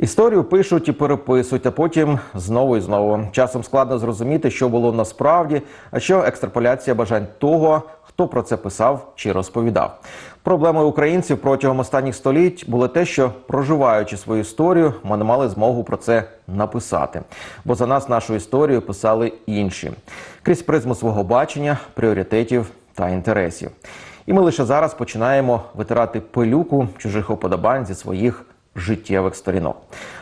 Історію пишуть і переписують, а потім знову і знову. Часом складно зрозуміти, що було насправді, а що екстраполяція бажань того, хто про це писав чи розповідав. Проблемою українців протягом останніх століть було те, що проживаючи свою історію, ми не мали змогу про це написати. Бо за нас нашу історію писали інші крізь призму свого бачення, пріоритетів та інтересів. І ми лише зараз починаємо витирати пилюку чужих уподобань зі своїх життєвих сторінок.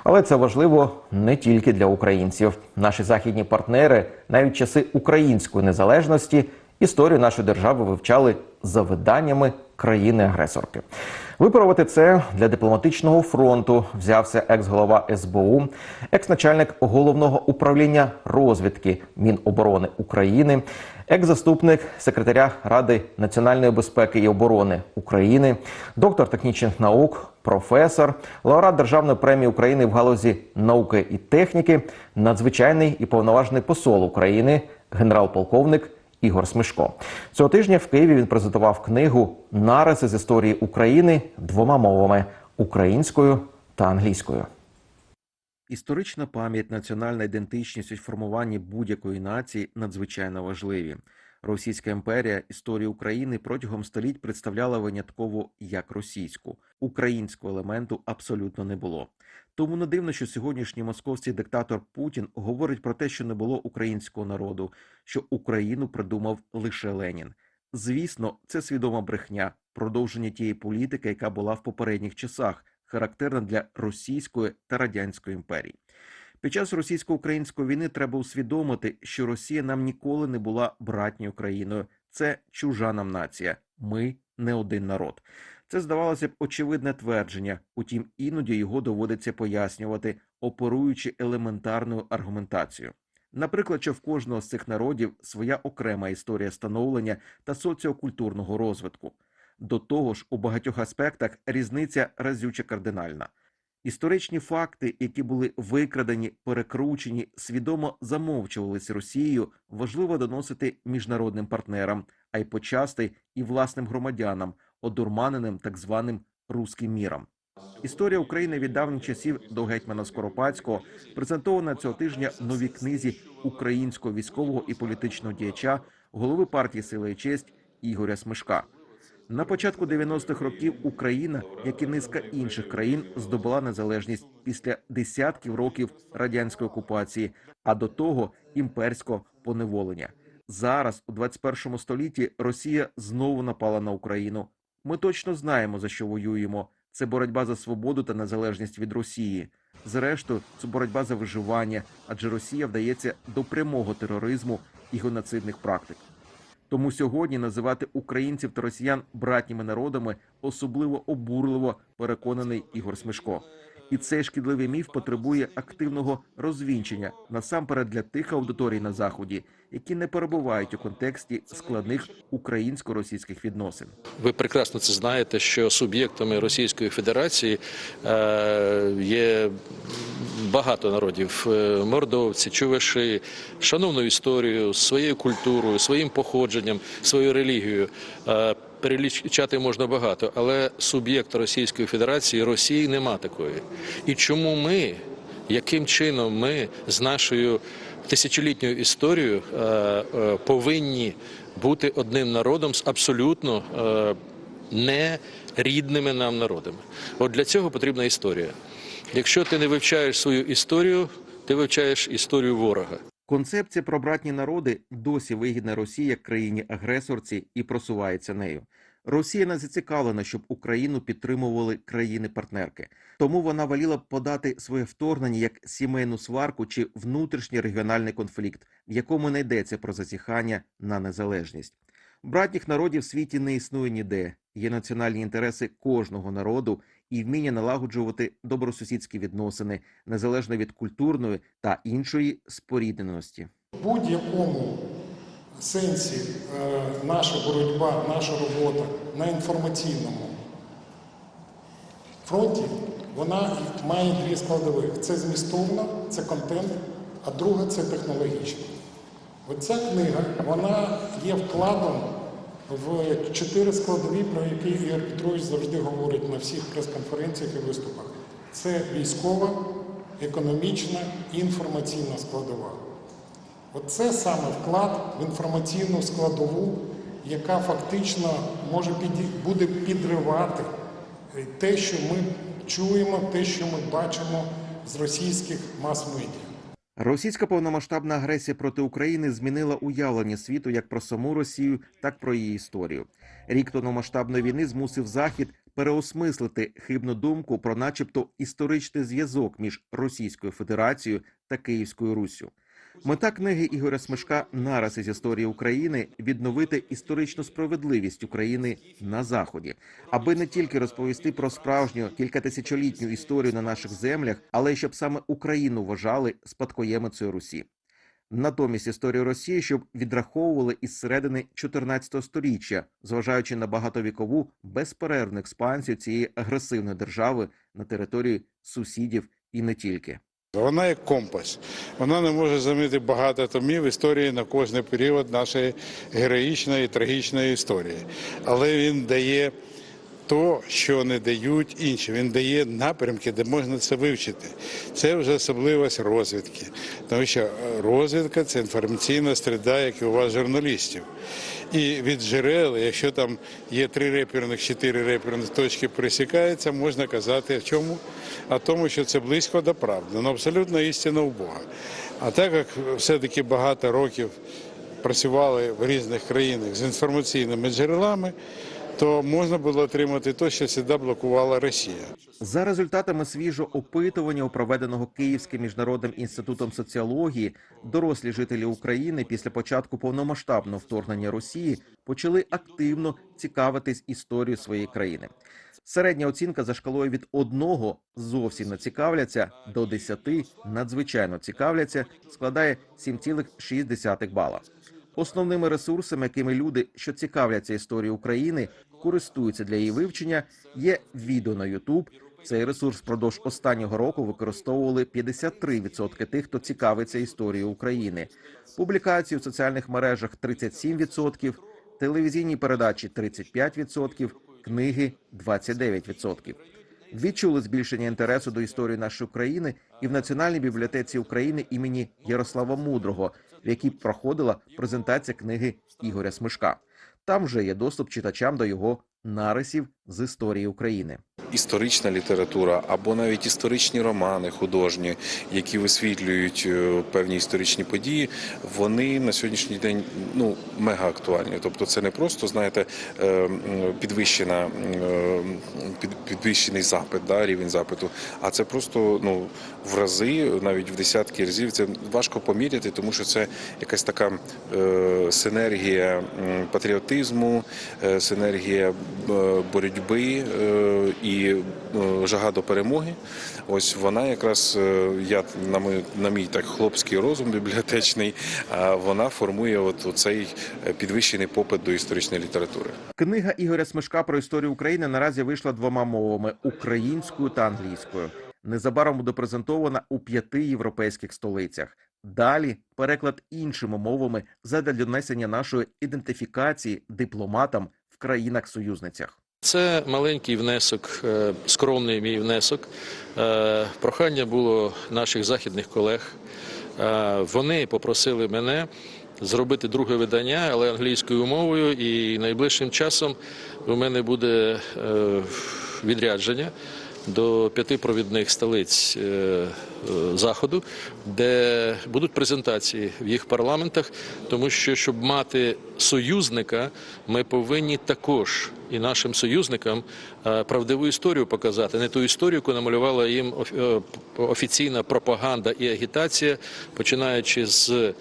Але це важливо не тільки для українців. Наші західні партнери навіть часи української незалежності історію нашої держави вивчали за виданнями країни-агресорки. Виправити це для дипломатичного фронту взявся екс-голова СБУ, екс-начальник головного управління розвідки Міноборони України, екс-заступник секретаря Ради національної безпеки і оборони України, доктор технічних наук, професор, лауреат Державної премії України в галузі науки і техніки, надзвичайний і повноважний посол України, генерал-полковник Ігор Смишко. Цього тижня в Києві він презентував книгу Нариси з історії України двома мовами українською та англійською. Історична пам'ять, національна ідентичність у формуванні будь-якої нації надзвичайно важливі. Російська імперія історію України протягом століть представляла винятково як російську. Українського елементу абсолютно не було. Тому не дивно, що сьогоднішній московський диктатор Путін говорить про те, що не було українського народу, що Україну придумав лише Ленін. Звісно, це свідома брехня, продовження тієї політики, яка була в попередніх часах, характерна для Російської та Радянської імперії. Під час російсько-української війни треба усвідомити, що Росія нам ніколи не була братньою країною. Це чужа нам нація. Ми не один народ. Це здавалося б очевидне твердження, утім іноді його доводиться пояснювати, оперуючи елементарною аргументацією. Наприклад, що в кожного з цих народів своя окрема історія становлення та соціокультурного розвитку. До того ж, у багатьох аспектах різниця разюче кардинальна. Історичні факти, які були викрадені, перекручені, свідомо замовчувалися Росією, важливо доносити міжнародним партнерам, а й почасти і власним громадянам, одурманеним так званим руським міром. Історія України від давніх часів до гетьмана Скоропадського презентована цього тижня в новій книзі українського військового і політичного діяча, голови партії Сила і честь Ігоря Смишка. На початку 90-х років Україна, як і низка інших країн, здобула незалежність після десятків років радянської окупації, а до того імперського поневолення. Зараз, у 21 столітті, Росія знову напала на Україну. Ми точно знаємо за що воюємо. Це боротьба за свободу та незалежність від Росії. Зрештою, це боротьба за виживання, адже Росія вдається до прямого тероризму і геноцидних практик. Тому сьогодні називати українців та росіян братніми народами особливо обурливо переконаний Ігор Смишко. І цей шкідливий міф потребує активного розвінчення насамперед для тих аудиторій на заході, які не перебувають у контексті складних українсько-російських відносин. Ви прекрасно це знаєте, що суб'єктами Російської Федерації е, є багато народів: Е, мордовці, чуваші, шановну історію, своєю культурою, своїм походженням, своєю релігією. Перелічати можна багато, але суб'єкт Російської Федерації Росії нема такої. І чому ми, яким чином ми з нашою тисячолітньою історією е, е, повинні бути одним народом з абсолютно е, не рідними нам народами? От для цього потрібна історія. Якщо ти не вивчаєш свою історію, ти вивчаєш історію ворога. Концепція про братні народи досі вигідна Росії як країні-агресорці і просувається нею. Росія не зацікавлена, щоб Україну підтримували країни-партнерки. Тому вона воліла б подати своє вторгнення як сімейну сварку чи внутрішній регіональний конфлікт, в якому не йдеться про зазіхання на незалежність. Братніх народів в світі не існує ніде. Є національні інтереси кожного народу і вміння налагоджувати добросусідські відносини незалежно від культурної та іншої спорідненості. В будь-якому сенсі е, наша боротьба, наша робота на інформаційному фронті, вона має дві складових. Це змістовна, це контент, а друга це технологічна. Оця книга, вона є вкладом в чотири складові, про які Ігор Петрович завжди говорить на всіх прес-конференціях і виступах. це військова, економічна інформаційна складова. Оце саме вклад в інформаційну складову, яка фактично може піді- буде підривати е, те, що ми чуємо, те, що ми бачимо з російських мас-медіа. Російська повномасштабна агресія проти України змінила уявлення світу як про саму Росію, так про її історію. Рік повномасштабної війни змусив Захід переосмислити хибну думку про, начебто, історичний зв'язок між Російською Федерацією та Київською Руссю. Мета книги Ігоря Смешка Нараз із історії України відновити історичну справедливість України на заході, аби не тільки розповісти про справжню кількатисячолітню історію на наших землях, але й щоб саме Україну вважали спадкоємицею Русі. Натомість історію Росії, щоб відраховували із середини 14 століття, зважаючи на багатовікову безперервну експансію цієї агресивної держави на території сусідів і не тільки. Вона як компас. Вона не може замінити багато томів історії на кожний період нашої героїчної і трагічної історії. Але він дає то, що не дають інші. Він дає напрямки, де можна це вивчити. Це вже особливість розвідки. Тому що е, розвідка це інформаційна середа, як і у вас журналістів. І від джерел, якщо там є три реперних, чотири реперних точки пересікаються, можна казати в чому? А тому, що це близько до правди. Ну, абсолютно істина у Бога. А так як все-таки багато років працювали в різних країнах з інформаційними джерелами, то можна було отримати те, що завжди блокувала Росія. За результатами свіжого опитування, проведеного Київським міжнародним інститутом соціології, дорослі жителі України після початку повномасштабного вторгнення Росії почали активно цікавитись історією своєї країни. Середня оцінка за шкалою від одного зовсім не цікавляться до 10 надзвичайно цікавляться складає 7,6 бала. Основними ресурсами, якими люди, що цікавляться історією України, користуються для її вивчення, є відео на YouTube. Цей ресурс впродовж останнього року використовували 53% тих, хто цікавиться історією України. Публікації в соціальних мережах 37%, телевізійні передачі 35%, книги 29%. Відчули збільшення інтересу до історії нашої країни і в Національній бібліотеці України імені Ярослава Мудрого, в якій проходила презентація книги Ігоря Смишка. Там вже є доступ читачам до його нарисів з історії України. Історична література або навіть історичні романи художні, які висвітлюють е, певні історичні події, вони на сьогоднішній день ну мега актуальні. Тобто, це не просто знаєте е, підвищена е, підвищений запит, да, рівень запиту, а це просто ну в рази, навіть в десятки разів. Це важко поміряти, тому що це якась така синергія патріотизму, синергія боротьби е, е, жага до перемоги. Ось вона якраз е, я на мій, на мій так хлопський розум бібліотечний, вона формує от цей підвищений попит до історичної літератури. Книга Ігоря Смишка про історію України наразі вийшла двома мовами українською та англійською. Незабаром буде презентована у п'яти європейських столицях. Далі переклад іншими мовами задля донесення нашої ідентифікації дипломатам в країнах-союзницях. Це маленький внесок, е, скромний мій внесок. Е, Прохання було наших західних колег. Е, Вони попросили мене зробити друге видання, але англійською мовою, і найближчим часом у мене буде відрядження до п'яти провідних столиць е, е, заходу, де будуть презентації в їх парламентах, тому що щоб мати союзника, ми повинні також і нашим союзникам е, правдиву історію показати, не ту історію, яку намалювала їм оф- офіційна пропаганда і агітація, починаючи з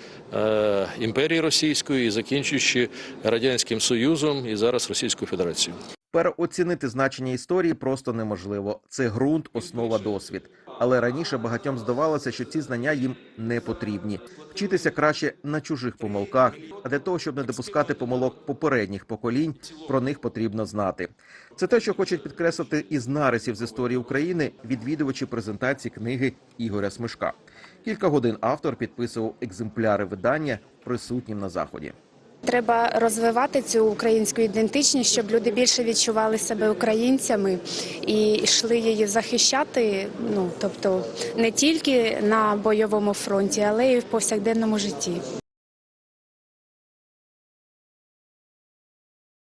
імперії Російської і закінчуючи радянським Союзом і зараз Російською Федерацією. Переоцінити значення історії просто неможливо. Це ґрунт, основа, досвід. Але раніше багатьом здавалося, що ці знання їм не потрібні. Вчитися краще на чужих помилках. А для того, щоб не допускати помилок попередніх поколінь, про них потрібно знати. Це те, що хочуть підкреслити із нарисів з історії України відвідувачі презентації книги Ігоря Смишка. Кілька годин автор підписував екземпляри видання присутнім на заході. Треба розвивати цю українську ідентичність, щоб люди більше відчували себе українцями і йшли її захищати. Ну тобто не тільки на бойовому фронті, але й в повсякденному житті.